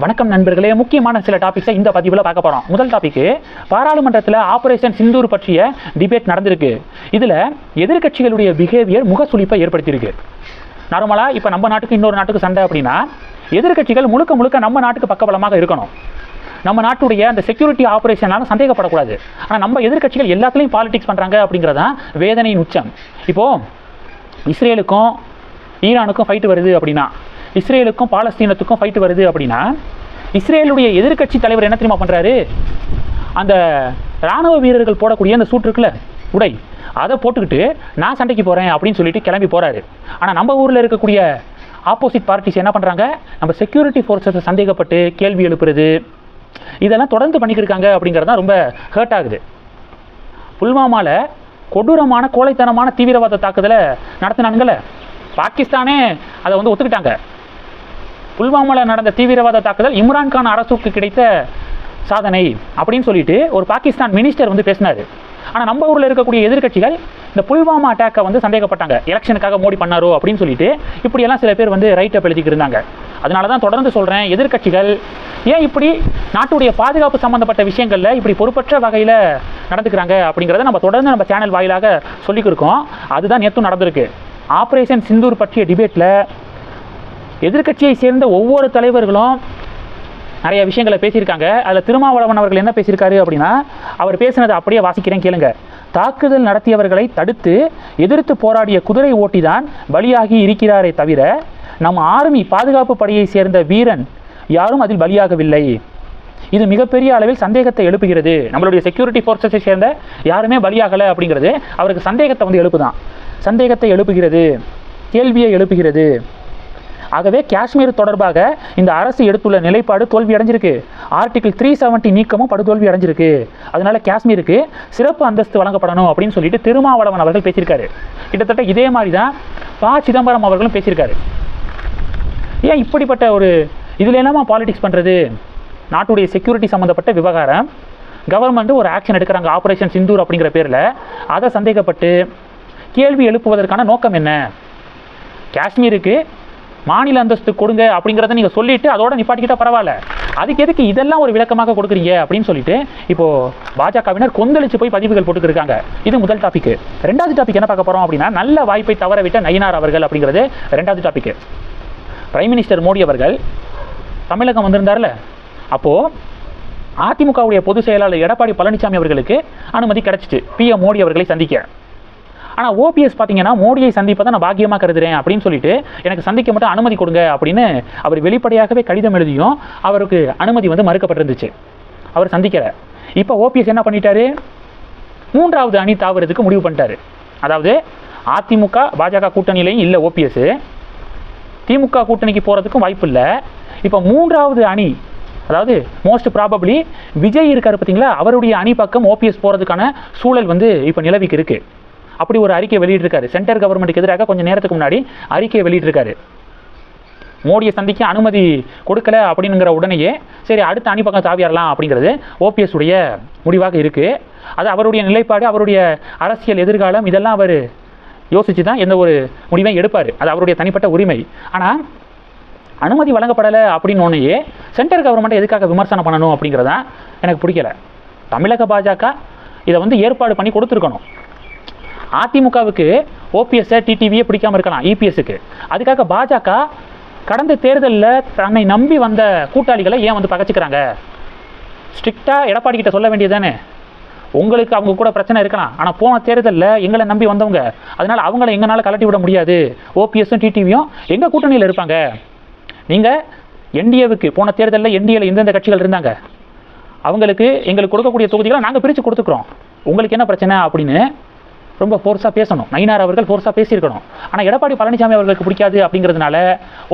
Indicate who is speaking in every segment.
Speaker 1: வணக்கம் நண்பர்களே. முக்கியமான சில டாபிக்ஸை இந்த பதிவில் பார்க்க போகிறோம் முதல் டாபிக் பாராளுமன்றத்தில் ஆபரேஷன் சிந்தூர் பற்றிய டிபேட் நடந்திருக்கு. இதில் எதிர்க்கட்சிகளுடைய பிஹேவியர் முகசுளிப்பை ஏற்படுத்தியிருக்கு. நார்மலாக இப்போ நம்ம நாட்டுக்கு இன்னொரு நாட்டுக்கு சண்டை அப்படின்னா எதிர்க்கட்சிகள் முழுக்க முழுக்க நம்ம நாட்டுக்கு பக்கபலமாக இருக்கணும். நம்ம நாட்டுடைய அந்த செக்யூரிட்டி ஆப்ரேஷனால சந்தேகப்படக்கூடாது. ஆனால் நம்ம எதிர்க்கட்சிகள் எல்லாத்துலேயும் பாலிடிக்ஸ் பண்ணுறாங்க அப்படிங்கிறதான் வேதனையின் உச்சம். இப்போது இஸ்ரேலுக்கும் ஈரானுக்கும் ஃபைட்டு வருது அப்படின்னா இஸ்ரேலுக்கும் பாலஸ்தீனத்துக்கும் ஃபைட் வருது அப்படின்னா இஸ்ரேலுடைய எதிர்க்கட்சி தலைவர் என்ன தெரியுமா பண்ணுறாரு அந்த ராணுவ வீரர்கள் போடக்கூடிய அந்த சூட் இருக்குல்ல உடை அதை போட்டுக்கிட்டு நான் சண்டைக்கு போகிறேன் அப்படின்னு சொல்லிட்டு கிளம்பி போகிறாரு ஆனால் நம்ம ஊரில் இருக்கக்கூடிய ஆப்போசிட் பார்ட்டிஸ் என்ன பண்ணுறாங்க நம்ம செக்யூரிட்டி ஃபோர்ஸஸை சந்தேகப்பட்டு கேள்வி எழுப்புறது இதெல்லாம் தொடர்ந்து பண்ணிக்கிருக்காங்க அப்படிங்கிறது தான் ரொம்ப ஹர்ட் ஆகுது. புல்வாமாவில் கொடூரமான கோழைத்தனமான தீவிரவாத தாக்குதலை நடத்தினானுங்கள பாகிஸ்தானே அதை வந்து ஒத்துக்கிட்டாங்க. புல்வாமாவில் நடந்த தீவிரவாத தாக்குதல் இம்ரான்கான் அரசுக்கு கிடைத்த சாதனை அப்படின்னு சொல்லிட்டு ஒரு பாகிஸ்தான் மினிஸ்டர் வந்து பேசினார். ஆனால் நம்ம ஊரில் இருக்கக்கூடிய எதிர்க்கட்சிகள் இந்த புல்வாமா அட்டாக்கை வந்து சந்தேகப்பட்டாங்க. எலெக்ஷனுக்காக மோடி பண்ணாரோ அப்படின்னு சொல்லிட்டு இப்படியெல்லாம் சில பேர் வந்து ரைட்டை எழுதிக்கிட்டு இருந்தாங்க. அதனால தான் தொடர்ந்து சொல்கிறேன் எதிர்க்கட்சிகள் ஏன் இப்படி நாட்டுடைய பாதுகாப்பு சம்மந்தப்பட்ட விஷயங்களில் இப்படி பொறுப்பற்ற வகையில் நடந்துக்கிறாங்க அப்படிங்கிறத நம்ம தொடர்ந்து நம்ம சேனல் வாயிலாக சொல்லிக்கிருக்கோம். அதுதான் நேற்றும் நடந்திருக்கு. ஆப்ரேஷன் சிந்தூர் பற்றிய டிபேட்டில் எதிர்க்கட்சியை சேர்ந்த ஒவ்வொரு தலைவர்களும் நிறைய விஷயங்களை பேசியிருக்காங்க. அதில் திருமாவளவன் அவர்கள் என்ன பேசியிருக்காரு அப்படின்னா அவர் பேசினதை அப்படியே வாசிக்கிறேன் கேளுங்க. தாக்குதல் நடத்தியவர்களை தடுத்து எதிர்த்து போராடிய குதிரை ஓட்டிதான் பலியாகி இருக்கிறாரே தவிர நம் ஆர்மி பாதுகாப்பு படையை சேர்ந்த வீரன் யாரும் அதில் பலியாகவில்லை. இது மிகப்பெரிய அளவில் சந்தேகத்தை எழுப்புகிறது. நம்மளுடைய செக்யூரிட்டி ஃபோர்ஸஸை சேர்ந்த யாருமே பலியாகலை அப்படிங்கிறது அவருக்கு சந்தேகத்தை வந்து எழுப்புதான். சந்தேகத்தை எழுப்புகிறது. கேள்வியை எழுப்புகிறது. ஆகவே காஷ்மீர் தொடர்பாக இந்த அரசு எடுத்துள்ள நிலைப்பாடு தோல்வி அடைஞ்சிருக்கு. ஆர்டிகிள் த்ரீ செவன்ட்டி நீக்கமும் படுதோல்வி அடைஞ்சிருக்கு. அதனால காஷ்மீருக்கு சிறப்பு அந்தஸ்து வழங்கப்படணும் அப்படின்னு சொல்லிட்டு திருமாவளவன் அவர்கள் பேசியிருக்காரு. கிட்டத்தட்ட இதே மாதிரி தான் ப. சிதம்பரம் அவர்களும் பேசியிருக்காரு. ஏன் இப்படிப்பட்ட ஒரு இதில் என்னமா பாலிடிக்ஸ் பண்ணுறது நாட்டுடைய செக்யூரிட்டி சம்மந்தப்பட்ட விவகாரம். கவர்மெண்ட்டு ஒரு ஆக்ஷன் எடுக்கிறாங்க ஆப்ரேஷன் சிந்தூர் அப்படிங்கிற பேரில். அதை சந்தேகப்பட்டு கேள்வி எழுப்புவதற்கான நோக்கம் என்ன? காஷ்மீருக்கு மாநில அந்தஸ்து கொடுங்க அப்படிங்கிறத நீங்கள் சொல்லிட்டு அதோட நிப்பாட்டிக்கிட்டால் பரவாயில்ல. அதுக்கு எதுக்கு இதெல்லாம் ஒரு விளக்கமாக கொடுக்குறீங்க அப்படின்னு சொல்லிட்டு இப்போது பாஜகவினர் கொந்தளிச்சு போய் பதிவுகள் போட்டுக்கிருக்காங்க. இது முதல் டாபிக் ரெண்டாவது டாபிக் என்ன பார்க்க போகிறோம் அப்படின்னா நல்ல வாய்ப்பை தவறவிட்ட நயினார் அவர்கள் அப்படிங்கிறது ரெண்டாவது டாபிக் பிரைம் மினிஸ்டர் மோடி அவர்கள் தமிழகம் வந்திருந்தார்ல? அப்போது அதிமுகவுடைய பொதுச் செயலாளர் எடப்பாடி பழனிசாமி அவர்களுக்கு அனுமதி கிடைச்சிச்சு. பிஎம் மோடி அவர்களை சந்திக்க. ஆனால் ஓபிஎஸ் பார்த்தீங்கன்னா மோடியை சந்திப்பதை நான் பாக்கியமாக கருதுறேன் அப்படின்னு சொல்லிட்டு எனக்கு சந்திக்க மட்டும் அனுமதி கொடுங்க அப்படின்னு அவர் வெளிப்படையாகவே கடிதம் எழுதியும் அவருக்கு அனுமதி வந்து மறுக்கப்பட்டிருந்துச்சு. அவர் சந்திக்கலை. இப்போ ஓபிஎஸ் என்ன பண்ணிட்டாரு? மூன்றாவது அணி தாவறதுக்கு முடிவு பண்ணிட்டாரு. அதாவது அதிமுக பாஜக கூட்டணியிலையும் இல்லை ஓபிஎஸ் திமுக கூட்டணிக்கு போகிறதுக்கும் வாய்ப்பு இல்லை. இப்போ மூன்றாவது அணி அதாவது மோஸ்ட் ப்ராபப்ளி விஜய் இருக்கார் பார்த்தீங்களா அவருடைய அணி பக்கம் ஓபிஎஸ் போகிறதுக்கான சூழல் வந்து இப்போ நிலவிக்கு இருக்குது அப்படி ஒரு அறிக்கை வெளியிட்டிருக்காரு. சென்டர் கவர்மெண்ட்டுக்கு எதிராக கொஞ்சம் நேரத்துக்கு முன்னாடி அறிக்கையை வெளியிட்டிருக்காரு. மோடியை சந்திக்க அனுமதி கொடுக்கல அப்படிங்கிற உடனேயே சரி அடுத்த அணிப்பக்கம் தாவியாரலாம் அப்படிங்கிறது ஓபிஎஸ் உடைய முடிவாக இருக்குது அது அவருடைய நிலைப்பாடு அவருடைய அரசியல் எதிர்காலம் இதெல்லாம் அவர் யோசித்து தான் எந்த ஒரு முடிவையும் எடுப்பார். அது அவருடைய தனிப்பட்ட உரிமை. ஆனால் அனுமதி வழங்கப்படலை அப்படின்னு ஒன்றையே சென்டர் கவர்மெண்ட்டை எதுக்காக விமர்சனம் பண்ணணும் அப்படிங்கிறதான் எனக்கு பிடிக்கல. தமிழக பாஜக இதை வந்து ஏற்பாடு பண்ணி கொடுத்துருக்கணும். அதிமுகவுக்கு ஓபிஎஸ்ஸை டிடிவியை பிடிக்காம இருக்கலாம் இபிஎஸ்க்கு அதுக்காக பாஜக கடந்த தேர்தலில் தன்னை நம்பி வந்த கூட்டாளிகளை ஏன் வந்து பகச்சிக்கிறாங்க? ஸ்ட்ரிக்டாக எடப்பாடி கிட்ட சொல்ல வேண்டியதானே உங்களுக்கு அவங்க கூட பிரச்சனை இருக்கலாம். ஆனால் போன தேர்தலில் எங்களை நம்பி வந்தவங்க அதனால் அவங்கள எங்களால் கலட்டி விட முடியாது. ஓபிஎஸும் டிடிவியும் எங்கள் கூட்டணியில் இருப்பாங்க? நீங்கள் என்டிஏவுக்கு போன தேர்தலில் என்டிஏவில் எந்தெந்த கட்சிகள் இருந்தாங்க. அவங்களுக்கு எங்களுக்கு கொடுக்கக்கூடிய தொகுதிகளை நாங்கள் பிரித்து கொடுத்துக்குறோம். உங்களுக்கு என்ன பிரச்சனை அப்படின்னு ரொம்ப ஃபோர்ஸாக பேசணும். நயினார் அவர்கள் ஃபோர்ஸாக பேசியிருக்கணும். ஆனால் எடப்பாடி பழனிசாமி அவர்களுக்கு பிடிக்காது அப்படிங்கிறதுனால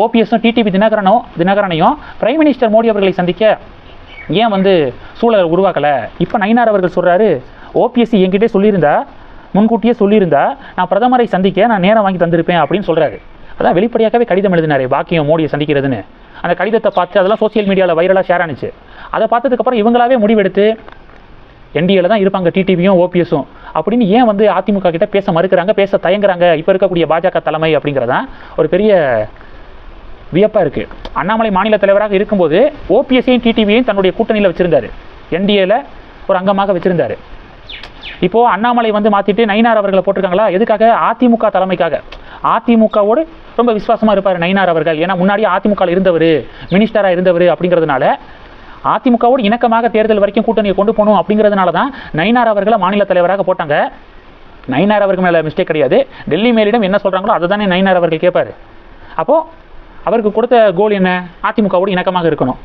Speaker 1: ஓபிஎஸும் டிடிபி தினகரனும் தினகரனையும் பிரைம் மினிஸ்டர் மோடி அவர்களை சந்திக்க ஏன் வந்து சூழல் உருவாக்கலை? இப்போ நயினார் அவர்கள் சொல்கிறாரு ஓபிஎஸ்சி என்கிட்டே சொல்லியிருந்தா முன்கூட்டியே சொல்லியிருந்தா நான் பிரதமரை சந்திக்க நான் நேரம் வாங்கி தந்திருப்பேன் அப்படின்னு சொல்கிறாரு அதான் வெளிப்படையாகவே கடிதம் எழுதினாரு பாக்கியம் மோடியை சந்திக்கிறதுன்னு. அந்த கடிதத்தை பார்த்து அதெல்லாம் சோசியல் மீடியாவில் வைரலாக ஷேர் ஆனிச்சு. அதை பார்த்ததுக்கப்புறம் இவங்களாவே முடிவெடுத்து என்டிஏல தான் இருப்பாங்க டிடிவியும் ஓபிஎஸும் அப்படின்னு ஏன் வந்து அதிமுக கிட்ட பேச மறுக்கிறாங்க பேச தயங்குறாங்க இப்போ இருக்கக்கூடிய பாஜக தலைமை அப்படிங்கிறதான் ஒரு பெரிய வியப்பாக இருக்குது அண்ணாமலை மாநில தலைவராக இருக்கும்போது ஓபிஎஸ்ஸையும் டிடிவியையும் தன்னுடைய கூட்டணியில் வச்சுருந்தார். என்டிஏல ஒரு அங்கமாக வச்சுருந்தாரு. இப்போது அண்ணாமலை வந்து மாற்றிட்டு நயினார் அவர்களை போட்டிருக்காங்களா? எதுக்காக? அதிமுக தலைமைக்காக. அதிமுகவோடு ரொம்ப விசுவாசமாக இருப்பார் நயினார் அவர்கள். ஏன்னா முன்னாடி அதிமுக இருந்தவர் மினிஸ்டராக இருந்தவர் அப்படிங்கிறதுனால அதிமுகவோடு இணக்கமாக தேர்தல் வரைக்கும் கூட்டணியை கொண்டு போகணும் அப்படிங்கிறதுனால தான் நயினார் அவர்களை மாநில தலைவராக போட்டாங்க. நயினார் அவர்கள் மேலே மிஸ்டேக் கிடையாது. டெல்லி மேலிடம் என்ன சொல்கிறாங்களோ அதை தானே நயினார் அவர்கள் கேட்பாரு. அப்போது அவருக்கு கொடுத்த கோல் என்ன? அதிமுகவோடு இணக்கமாக இருக்கணும்.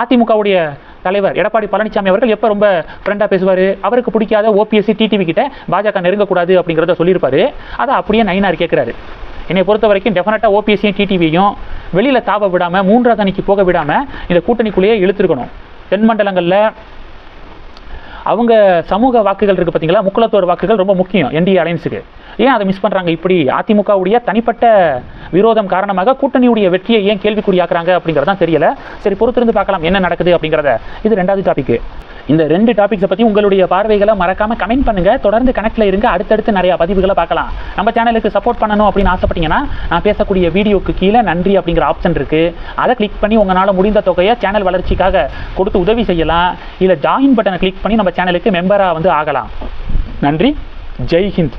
Speaker 1: அதிமுகவுடைய தலைவர் எடப்பாடி பழனிசாமி அவர்கள் எப்போ ரொம்ப ஃப்ரெண்டாக பேசுவார்? அவருக்கு பிடிக்காத ஓபிஎஸ்சி டிடிவி கிட்ட பாஜக நெருங்கக்கூடாது அப்படிங்கிறத சொல்லியிருப்பாரு. அதை அப்படியே நயினார் கேட்குறாரு. என்னை பொறுத்த வரைக்கும் டெஃபினட்டாக ஓபிஎஸ்சியும் டிடிவியும் வெளியில் தாப விடாமல் மூன்றாவது அணிக்கு போக விடாமல் இந்த கூட்டணிக்குள்ளேயே இழுத்துருக்கணும். தென் மண்டலங்களில் அவங்க சமூக வாக்குகள் இருக்குது பார்த்தீங்களா முக்குளத்தோர் வாக்குகள் ரொம்ப முக்கியம் என்டிஏ அலைன்ஸுக்கு. ஏன் அதை மிஸ் பண்ணுறாங்க இப்படி? அதிமுகவுடைய தனிப்பட்ட விரோதம் காரணமாக கூட்டணியுடைய வெற்றியை ஏன் கேள்விக்குறியாக்குறாங்க அப்படிங்கிறது தான் தெரியல. சரி பொறுத்திருந்து பார்க்கலாம் என்ன நடக்குது அப்படிங்கிறத. இது ரெண்டாவது டாபிக் இந்த ரெண்டு டாபிக்ஸை பற்றி உங்களுடைய பார்வைகளை மறக்காம கமெண்ட் பண்ணுங்க. தொடர்ந்து கனெக்ட்ல இருங்க. அடுத்தடுத்து நிறைய பதிவுகளை பார்க்கலாம். நம்ம சேனலுக்கு சப்போர்ட் பண்ணணும் அப்படின்னு ஆசைப்பட்டீங்கன்னா நான் பேசக்கூடிய வீடியோக்கு கீழே நன்றி அப்படிங்கிற ஆப்ஷன் இருக்கு. அதை கிளிக் பண்ணி உங்களால் முடிந்த தொகையை சேனல் வளர்ச்சிக்காக கொடுத்து உதவி செய்யலாம். இல்லை ஜாயின் பட்டனை கிளிக் பண்ணி நம்ம சேனலுக்கு மெம்பராக வந்து ஆகலாம். நன்றி. ஜெய் ஹிந்த்.